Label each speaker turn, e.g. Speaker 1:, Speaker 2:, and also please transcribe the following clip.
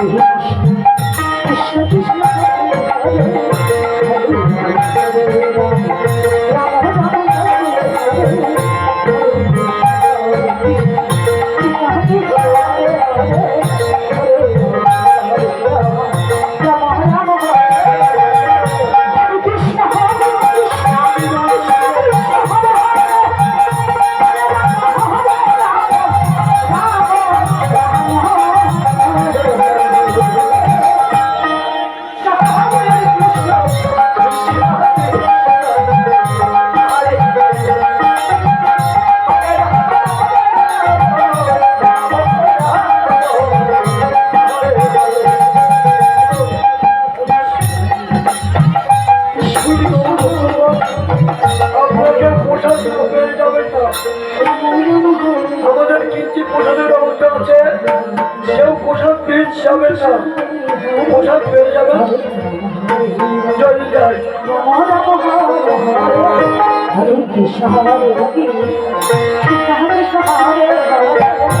Speaker 1: Thank you. আমাদের কিঞ্চিত পোশাকের ব্যবস্থা আছে। সেও পোশাক পেয়ে যাবেন না পেয়ে যাবেন জয় জয়
Speaker 2: হরে কৃষ্ণ হরে কৃষ্ণ। কৃষ্ণ হরে হরে হরে